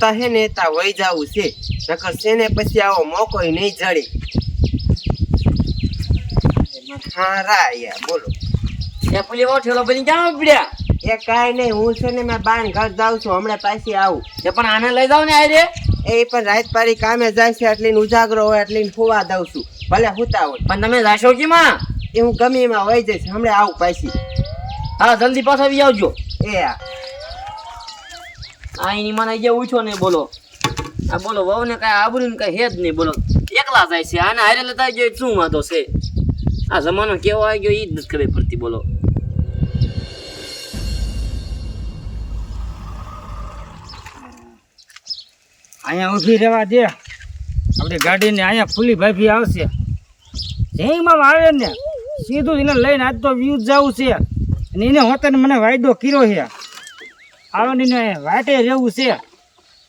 તા હે ને તા વહી જવું છે નકર છે ને પછી આવો મોકો નહીં જડે. હારા યાર બોલો. એ પુલી ઠેલો બની ક્યાં ઉપડ્યા એ કાંઈ નહીં હું છે ને મારા બાન ઘર જાઉં છું હમણાં પાછી આવું. પણ આને લઈ જાવ ને આ રે. એ પણ રાત પારી કામે જાય છે એટલે ઉજાગરો હોય એટલે ફુવા દઉં છું. ભલે હુતા હોય. પણ તમે જાશો કે માં એ હું ગમે એમાં જઈશ હમણાં આવું પાછી. હા જલ્દી પાછા આવી આવજો. એ આ એની મને જે ઉછો ને બોલો. આ બોલો વહુ ને કઈ આબરું ને કઈ હેજ નહીં, બોલો. એકલા જાય છે, આને હારે લેતા જો શું વાંધો છે? આ જમાનો કેવો આવી ગયો એ જ નથી ખબર પડતી, બોલો. અહીંયા ઊભી રહેવા દે. આપણી ગાડીને અહીંયા ફૂલી ભાભી આવશે. જેમાં આવે ને સીધું એને લઈને આજ તો વ્યૂ જવું છે. અને એને હોતે મને વાયદો કર્યો છે. આવવાની વાટે રહેવું છે.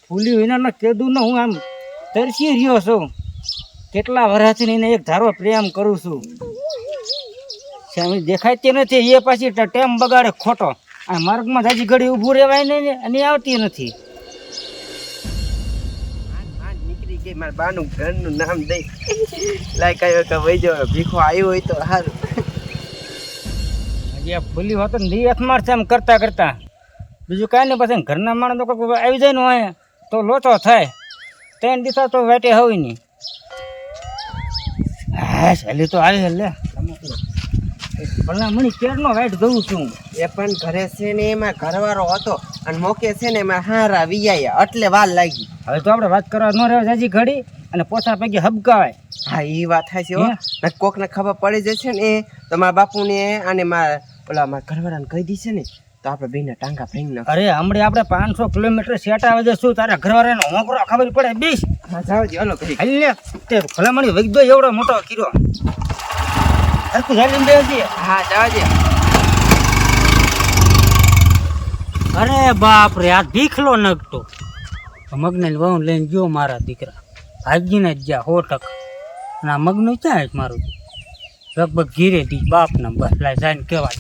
ફૂલી વિનાનો કેદું ને હું આમ તરસી રહ્યો છું. કેટલા વર્ષથી એને એક ધારો પ્રેમ કરું છું. સ્વામી તે નથી એ પાછી ટેમ બગાડે ખોટો. આ માર્ગમાં જાજી ઘડી ઊભું રહેવાય નહીં અને આવતી નથી. નીકળી ગઈ મારા બાનું ઘરનું નામ દઈ. લાયક આવ્યો કે વહી જાવ ભીખો આવ્યો હોય તો સારું હજી આ ફૂલી હોત ને દી છે એમ કરતા કરતા. બીજું કાંઈ નહીં પછી ઘરના માણસ તો કોઈ આવી જાય ને હોય તો લોચો થાય. ત્રણ દિવસ તો વેટે હોય નહીં. હા સહેલી તો આવી લે. ભલા મણી કેરનો વેટ દઉં છું? એ પણ ઘરે છે ને એમાં ઘરવાળો હતો અને મોકે છે ને એમાં હારા વિયા એટલે વાર લાગી. હવે તો આપણે વાત કરવા ન રહેવા જાજી ઘડી અને પોતા પૈકી હબકાવાય. હા એ વાત થાય છે હો? કોકને ખબર પડી જશે ને એ તો મારા બાપુને અને મારા ઓલા મારા ઘરવાળાને કહી દીશે ને તો આપણે બેને ટાંગા ભાંગી નાખ. અરે હમણાં આપણે પાંચસો કિલોમીટર સેટા આવે શું તારા ઘરવાળાનો હોંકરો ખબર પડે? બીસ. હા જાવ જી હલો કરી હાલ લે. તે ભલામણી વૈદ્યો એવડો મોટો કીરો હરખું ચાલીને બેસી હા જાવ જી. અરે બાપ રે આ દીખલો નગતો મગને વહુ લઈને ગયો મારા દીકરા. ભાગીને જ ગયા સો ટકા. અને આ મગનું ક્યાં છે મારું? લગભગ ઘીરે દી બાપ બસ લાય જાય કહેવાય.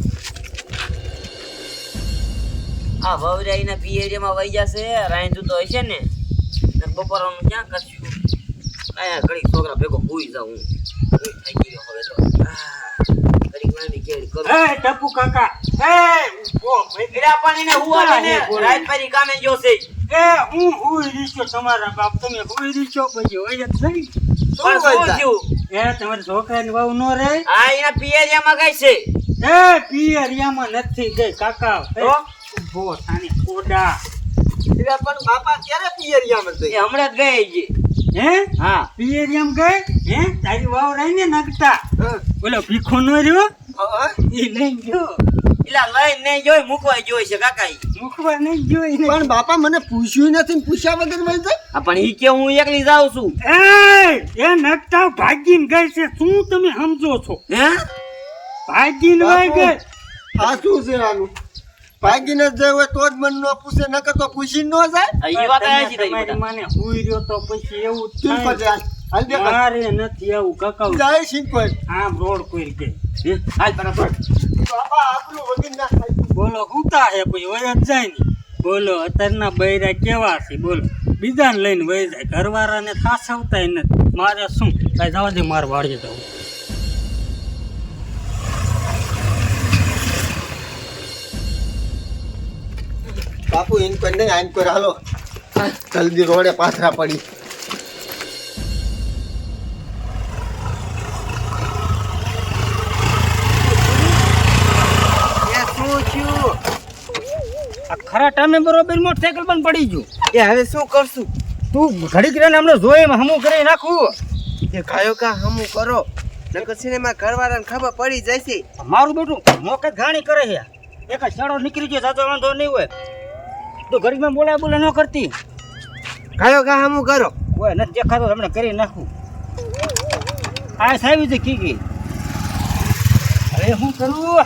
આ વવરિયા બી એરિયામાં વહી જશે રાંધું તો હશે ને. ને બપોરનું ક્યાં કરશું? આયા ઘડી છોકરા ભેગો ભૂઈ જાઉં. હું થઈ ગયો હવે તો. કરું. એ ટપુ કાકા. એ હું રાત પારી કામે ગયો છે. એ હું હુઈ રીછો તમારા બાપ તમે હુઈ રીછો પછી હોય જ નહીં. પણ શું થયું? એ તમારી છોકરાની વહુ નો રહે? આ એના પિયરિયામાં ગઈ છે. એ પિયરિયામાં નથી ગઈ કાકા. ઊભો થાને કોડા એટલે પણ બાપા ક્યારે પિયરિયામાં એ હમણાં જ ગઈ છે હે? હા. પિયરિયામ ગઈ? હે? તારી વાવ રહીને નગતા. બોલો ભીખો નો રહ્યો? એ લઈ ગયો. એલા લઈ નહીં જોઈ મૂકવા જોઈ છે કાકા ઈ. મુખવા નહીં જોઈ પણ બાપા મને પૂછ્યું નથી પૂછ્યા વગર જાય? પણ ઈ કે હું એકલી જાઉં છું. એ એ નગતા ભાગીને ગઈ છે. શું તમે સમજો છો? હે? ભાગીને વહી ગઈ. આ શું છે આનું ભાગીને જ જાય હોય તો જ મન નો પૂછે નકર તો પૂછી ન જાય. એ વાત આવી છે તમારી માને હુઈ રહ્યો તો પછી એવું. હાલ. દે મારે નથી આવું કાકા જાય સિંપલ આમ રોડ કોઈ કે. હે? હાલ બરાબર બાપા આપણું વગર ના થાય. બોલો હુતા હે પછી વય જ જાય ને બોલો અત્યારના બૈરા કેવા છે બોલો. બીજાને લઈને વહી જાય. ઘરવાળાને થાસવતાય નથી. મારે શું? કાંઈ જવા દે મારે વાળીએ જવું. બાપુ ઇન પર નહીં આઈન હાલો. જલ્દી રોડે પાથરા પડી. ખરા ટાઈમે બરોબર મોટરસાયકલ પણ પડી ગયું. એ હવે શું કરશું? તું ઘડીક રહીને હમણાં જોઈ હમું કરી નાખું. એ ખાયો કા હમું કરો? નકર સિનેમા ઘરવાળાને ખબર પડી જશે. મારું બેટું મોકે ઘાણી કરે છે. એક જ નીકળી ગયો સાચો વાંધો નહીં હોય. તું ઘડીકમાં બોલાય બોલે ન કરતી. કયો કા હમું કરો? ઓય નથી દેખાતો હમણાં કરી નાખું. આ સાહેબ છે કી ગઈ અરે શું કરું?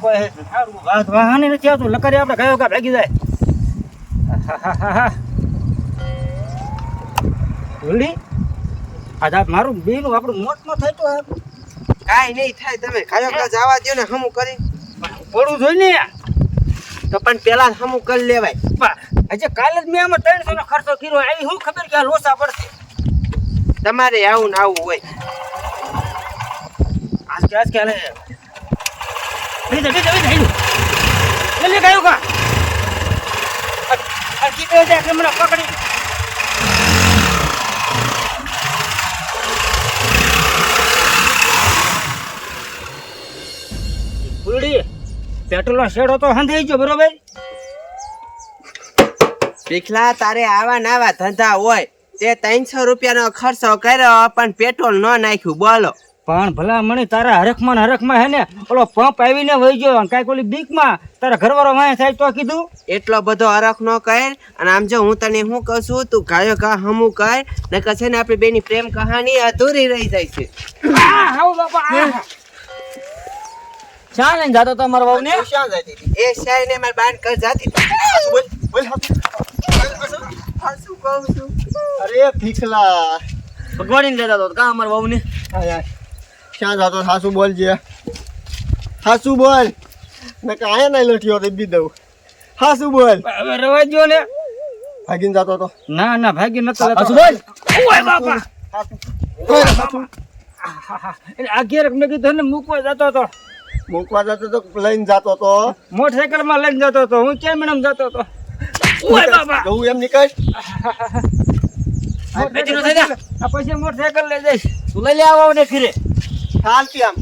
કોઈ સારું વાત વાહને નથી આવતું. લકારી આપણે કયો કા ભાગી જાય. ઓલી આ મારું બેનું આપણું મોત ન થાય તો આ. કાઈ નહીં થાય તમે ખાયો કા જવા દો ને હમું કરી. પડવું જોઈએ ને. તો પણ પેલા હમું કરી લેવાય. આજે કાલે જ મેં આમાં ત્રણસો નો ખર્ચો કર્યો. આવી શું ખબર કે આ લોસા પડશે? તમારે આવું ને આવું હોય. આજકે આજ ક્યાં બીજા બીજા બીજા હિંડું લે ગયું કા? કીધું છે કે મને પકડી. ફૂલડી પેટ્રોલનો શેડ હતો હંધાઈ ગયો બરોબર? પીખલા તારે આવા નાવા ધંધા હોય તે ત્રણસો રૂપિયાનો ખર્ચો કર્યો પણ પેટ્રોલ ન નાખ્યું બોલો. પણ ભલા મણી તારા હરખમાં ને હરખમાં હે ને ઓલો પંપ આવીને વહી ગયો કાંઈક ઓલી બીકમાં તારા ઘરવાળો વાંહે થાય તો કીધું? એટલો બધો હરખ ન કર અને આમ જો હું તને શું કહું છું તું ગાયો ઘા હમું કર ને કહે ને આપણી બેની પ્રેમ કહાની અધૂરી રહી જાય છે. આ હાવ બાપા. શા લઈને જાતો તો મારા વહુને એ શાય ને માર બાન કર જાતી બોલ શું કહું છું. અરે ભીખલા. ભગવાડીને લેતા તો કા અમારા વહુને હા યાર ક્યાં જાતો હાસુ બોલજે હાસુ બોલ. મેં કાંઈ નહીં લોઠ્યો તો બી દઉં. હાસુ બોલ. હવે રવા જો ને? ભાગીને જાતો તો ના ના ભાગી નતો હાસુ બોલ. ઓય બાપા? ઓય, હાસુ. આ ઘેર મેં કીધું ને મૂકવા જતો હતો. મૂકવા જતો તો લઈને જતો તો. મોટરસાયકલમાં લઈને જતો હતો હું કેમ એમ જતો બાપા જવું એમ નીકળ? બેટીનો થઈ જા. આ પછી મોટરસાયકલ લઈ જઈશ. તું લઈ લે આવો ને ફિરે. ચાલતી આમ.